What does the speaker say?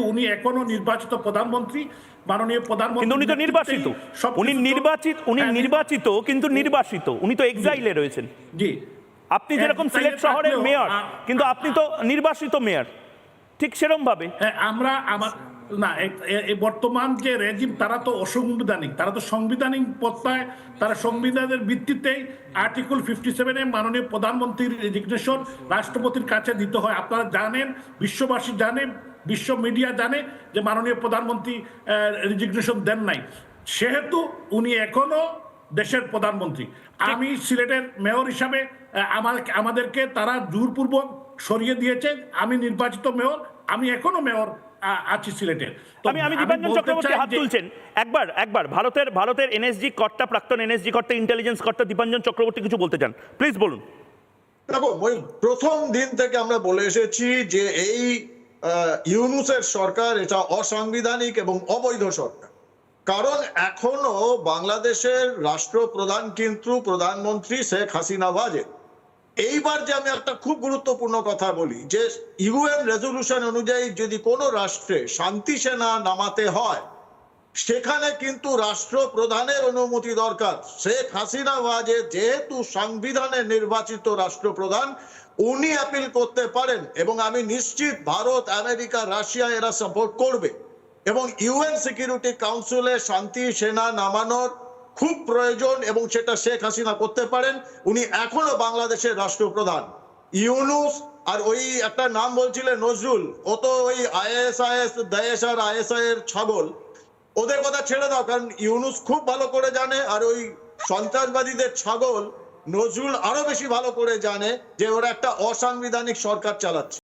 উনি এখনও নির্বাচিত প্রধানমন্ত্রী মাননীয় প্রধানমন্ত্রী উনি তো নির্বাচিত। সব উনি নির্বাচিত উনি হ্যাঁ, নির্বাচিত কিন্তু নির্বাসিত। উনি তো এক্সাইলে রয়েছেন। জি। আপনি যেরকম সিলেট শহরের মেয়র কিন্তু আপনি তো নির্বাসিত মেয়র। ঠিক সেরকম ভাবে হ্যাঁ, আমরা আমার না বর্তমান যে রেজিম তারা তো অসংবিধানিক। তারা তো সাংবিধানিক পত্তায়, তারা সংবিধানের ভিত্তিতেই আর্টিকেল ফিফটি সেভেনে মাননীয় প্রধানমন্ত্রীর রেজিগনেশন রাষ্ট্রপতির কাছে দিতে হয়। আপনারা জানেন, বিশ্ববাসী জানে, বিশ্ব মিডিয়া জানে যে মাননীয় প্রধানমন্ত্রী রেজিগনেশন দেন নাই। সেহেতু উনি এখনও দেশের প্রধানমন্ত্রী। আমি সিলেটের মেয়র হিসাবে আমার আমাদেরকে তারা জোরপূর্বক সরিয়ে দিয়েছে। আমি নির্বাচিত মেয়র আমি এখনও মেয়র আছি সিলেটের তো আমি আমি দীপাঞ্জন চক্রবর্তী হাত তুলছেন। একবার একবার ভারতের ভারতের এনএসজি কর্তা প্রাক্তন এনএসজি কর্তা ইন্টেলিজেন্স কর্তা দীপাঞ্জন চক্রবর্তী কিছু বলতে চান। প্লিজ বলুন। দেখো ওই প্রথম দিন থেকে আমরা বলে এসেছি যে এই ইউনুসের সরকার এটা অসাংবিধানিক এবং অবৈধ সরকার। কারণ এখনও বাংলাদেশের রাষ্ট্রপ্রধান কিন্তু প্রধানমন্ত্রী শেখ হাসিনা ওয়াজেদ এইবার যে আমি একটা খুব গুরুত্বপূর্ণ কথা বলি, যে ইউএন রেজলিউশন অনুযায়ী যদি কোনো রাষ্ট্রে শান্তি সেনা নামাতে হয়, সেখানে কিন্তু রাষ্ট্রপ্রধানের অনুমতি দরকার। শেখ হাসিনা ওয়াজে যেহেতু সংবিধানে নির্বাচিত রাষ্ট্রপ্রধান, উনি অ্যাপিল করতে পারেন এবং আমি নিশ্চিত ভারত, আমেরিকা, রাশিয়া এরা সাপোর্ট করবে। এবং ইউএন সিকিউরিটি কাউন্সিলে শান্তি সেনা নামানোর খুব প্রয়োজন এবং সেটা শেখ হাসিনা করতে পারেন। উনি এখনও বাংলাদেশের রাষ্ট্রপ্রধান ইউনুস আর ওই একটা নাম বলছিলেন নজরুল, ও তো ওই আইএসআইএস দেশ আর আইএসআই এর ছাগল। ওদের কথা ছেড়ে দাও, কারণ ইউনুস খুব ভালো করে জানে আর ওই সন্ত্রাসবাদীদের ছাগল নজরুল আরও বেশি ভালো করে জানে যে ওরা একটা অসাংবিধানিক সরকার চালাচ্ছে।